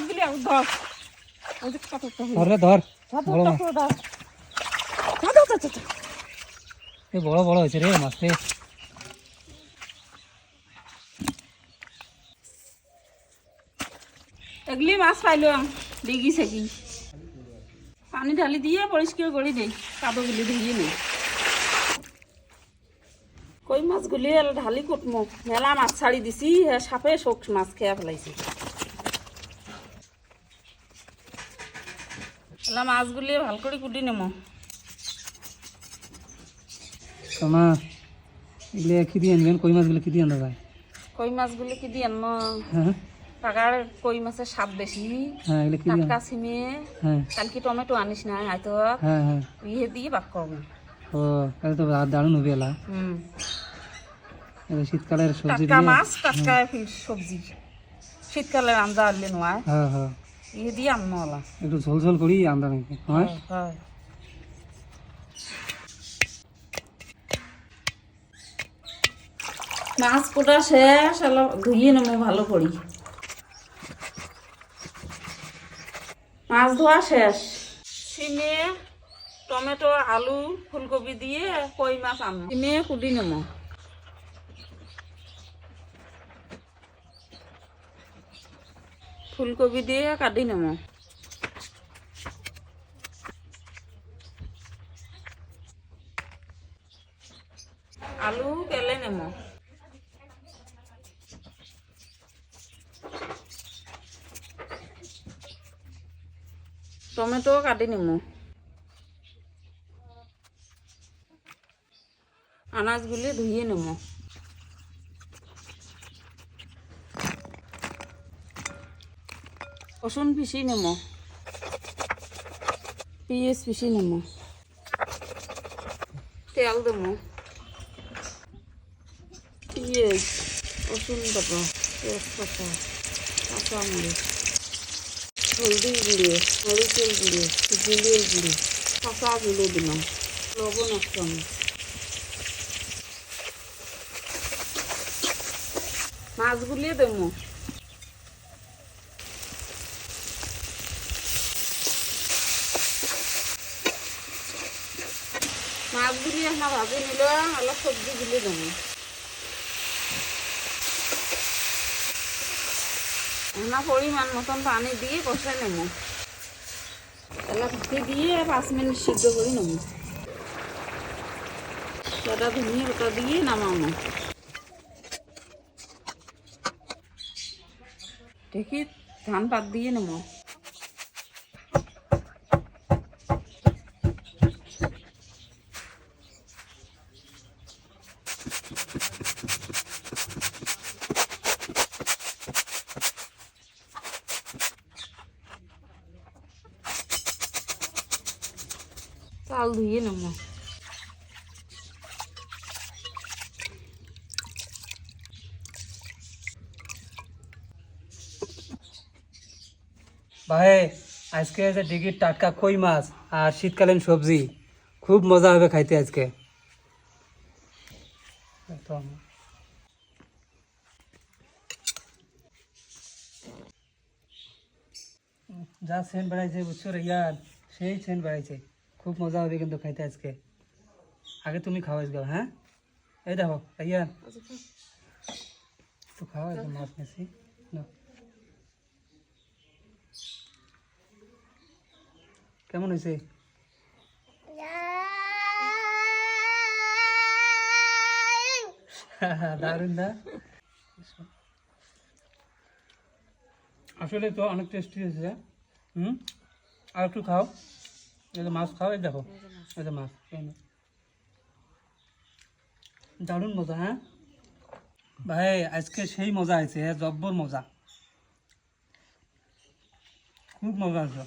হাত দিলে ধর। ধর বড় বড় বড় হয়েছে রে মাছ রে এগুলি মাছ পাইলাম ডিগিছে কি পানি ঢালি দিয়ে পরিষ্কার করে দেই কাদোগুলি ধুয়ে নেই। কই মাছগুলি ঢালি কুটমো। মেলা মাছ ছাড়ি দিছি হে সাপে শোক মাছ খেয়া ফেলাইছি। এলা মাছগুলি ভালো করে কুটি নেমো। তোমা এগুলো কি দিয়ে আনবেন? কই মাছগুলো কি দিয়ে আনা যায় কই মাছগুলি কি দিয়ে আনো হ্যাঁ। টাকার কই মাছের স্বাদ বেশি। হ্যাঁ এগুলো কি টাটকা সিমে হ্যাঁ। কালকে টমেটো আনিস না হয়তো হ্যাঁ হ্যাঁ। ইয়ে দিয়ে বাক করব। ও তাহলে তো দারুণ হবে এলা। হুম। শীতকালের সবজি টাটকা মাছ টাটকা সবজি। আন্দা আনলে নয় হ্যাঁ হ্যাঁ। ইয়ে দিয়ে আনো একটু ঝোল ঝোল করি নাকি হ্যাঁ? হয়? মাছ কোটা শেষ এলো ধুইয়ে নেব ভালো করি। মাছ ধোয়া শেষ। সিমে টমেটো আলু ফুলকপি দিয়ে কই মাছ আনো সিমে কুটি নেব ফুলকপি দিয়ে কাটি নেব। আলু কেলে নেমো টমেটো কাটি নেমো আনাজগুলি ধুয়ে নেমো রসুন পিসি নেমো পিঁয়াজ পিসি নেমো তেল দেবো। পেঁয়াজ, রসুন বাটা তেজপাতা কাঁচামরিচ হলদি গুঁড়ো মরিচের গুঁড়ো জিরের গুঁড়ো, কাঁচা গুঁড়ো দিলাম লবণ এক চামচ মাছগুলি দেবো। মাছগুলি আমার ভাজি নিল, অলপ সবজিগুলি দেবো না পরিমাণ মতন পানি দিয়ে কষাই নেব এলা ঢুকে দিয়ে পাঁচ মিনিট সিদ্ধ করে নেব সেটা ধনিয়া ওটা দিয়ে নামানো দেখি ধান পাত দিয়ে নেব চাল ধুয়ে নেব ভাই, আজকে যে ডিগির টাটকা কই মাছ আর শীতকালীন সবজি, খুব মজা হবে খাইতে আজকে। একদম। যা সেন্ট বেড়াইছে বুঝছ রে, ইয়ার, সেই সেন্ট বেড়াইছে খুব মজা হবে কিন্তু খাইতে আজকে আগে তুমি খাওয়াইস গেল হ্যাঁ এই দেখো ইয়ার তো খাওয়া একদম মাছ মেসি নাও। কেমন হয়েছে দারুণ না আসলে তো অনেক টেস্টি হয়েছে হুম আর একটু খাও এই যে মাছ খাও এই দেখো। এই যে মাছ। দারুণ মজা হ্যাঁ? ভাই আজকে সেই মজা আছে হ্যাঁ জব্বর মজা। খুব মজা আছে